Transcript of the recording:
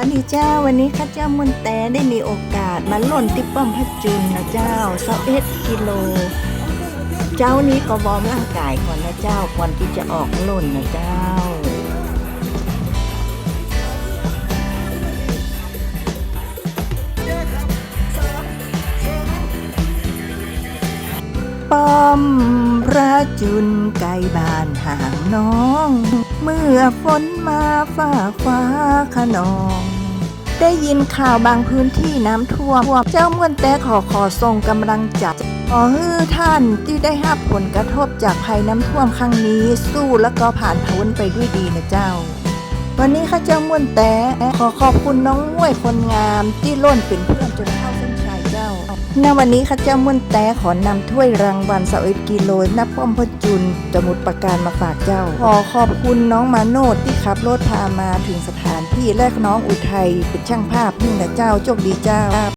วัสดีเจ้าวันนี้ข้าเจ้ามุนแต่ได้มีโอกาสมาหล่นที่ป้อมพระจุลนะเจ้าเซาเอ็ดกิโล เจ้านี้ก็วอร์มร่างกายก่อนนะเจ้าก่อนที่จะออกหล่นนะเจ้า ป้อมพระจุลไกลบ้านห่างน้อง เมื่อฝนมาฟ้าฟ้าขนอง ได้ยินข่าวบางพื้นที่น้ำท่วม เจ้าม่วนแต่ขอขอส่งกำลังใจขอให้ท่านที่ได้รับผลกระทบจากภัยน้ำท่วมครั้งนี้ สู้และก็ผ่านพ้นไปด้วยดีนะเจ้า วันนี้ข้าเจ้าม่วนแต่ขอขอบคุณน้องม้วยคนงามที่ล่นเป็นเพื่อนจนเข้าเส้นชัยเจ้า ณวันนี้ข้าเจ้าม่นแต่ขอนำถ้วยรางวัลสาเอ็ดกิโลนับป้อมพจุนจมุดประการมาฝากเจ้า ขอขอบคุณน้องมาโนดที่ขับรถพามาถึงสถานที่แลกน้องอุทัยเป็นช่างภาพนี่นะเจ้าโชคดีเจ้า